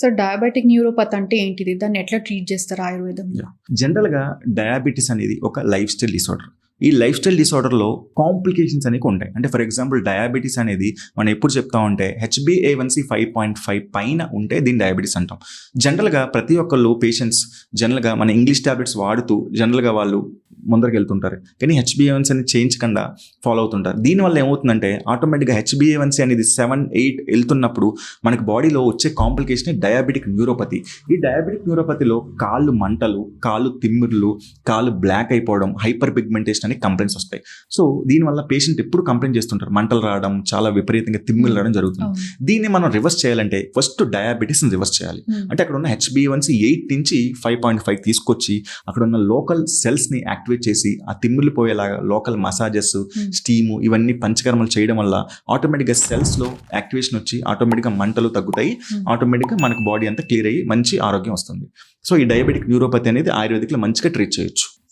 So diabetic neuropathy అంటే ఏంటిది? దాన్ని ఎట్లా ట్రీట్ చేస్తారు ఆయుర్వేదంలో జనరల్గా డయాబెటీస్ అనేది ఒక లైఫ్ స్టైల్ డిసార్డర్ ఈ లైఫ్ స్టైల్ డిసార్డర్లో కాంప్లికేషన్స్ అనేవి ఉంటాయి. అంటే ఫర్ ఎగ్జాంపుల్ డయాబెటీస్ అనేది మనం ఎప్పుడు చెప్తా ఉంటే HbA one c five point five పైన ఉంటే దీన్ని డయాబెటీస్ అంటాం. జనరల్గా ప్రతి ఒక్కళ్ళు పేషెంట్స్ జనరల్గా మన ఇంగ్లీష్ టాబ్లెట్స్ వాడుతూ జనరల్గా వాళ్ళు ముందరికి వెళ్తుంటారు కానీ హెచ్బిఏవన్సీ అనేది చేయించకుండా ఫాలో అవుతుంటారు. దీనివల్ల ఏమవుతుందంటే ఆటోమేటిక్గా హెచ్బిఏవన్సీ అనేది సెవెన్ ఎయిట్ వెళ్తున్నప్పుడు మనకి బాడీలో వచ్చే కాంప్లికేషన్ డయాబెటిక్ న్యూరోపతి ఈ డయాబెటిక్ న్యూరోపతిలో కాళ్ళు మంటలు కాళ్ళు తిమ్మిర్లు కాళ్ళు బ్లాక్ అయిపోవడం హైపర్ పిగ్మెంటేషన్ అని కంప్లైంట్స్ వస్తాయి. సో దీనివల్ల పేషెంట్ ఎప్పుడు కంప్లైంట్ చేస్తుంటారు? మంటలు రావడం చాలా విపరీతంగా తిమ్మిర్లు రావడం జరుగుతుంది. దీన్ని మనం రివర్స్ చేయాలంటే ఫస్ట్ డయాబెటీస్ని రివర్స్ చేయాలి. అంటే అక్కడ ఉన్న H B one C eight నుంచి ఫైవ్ పాయింట్ ఫైవ్ తీసుకొచ్చి అక్కడ ఉన్న లోకల్ సెల్స్ని యాక్టివేట్ చేసి ఆ తిమ్మిర్లు పోయేలాగా లోకల్ మసాజెస్ Hmm. స్టీము ఇవన్నీ పంచకర్మలు చేయడం వల్ల ఆటోమేటిక్గా సెల్స్లో యాక్టివేషన్ వచ్చి ఆటోమేటిక్గా మంటలు తగ్గుతాయి Hmm. ఆటోమేటిక్గా మనకు బాడీ అంతా క్లియర్ అయ్యి మంచి ఆరోగ్యం వస్తుంది సో ఈ డయాబెటిక్ న్యూరోపతి అనేది ఆయుర్వేదిక్లో మంచిగా ట్రీట్ చేయొచ్చు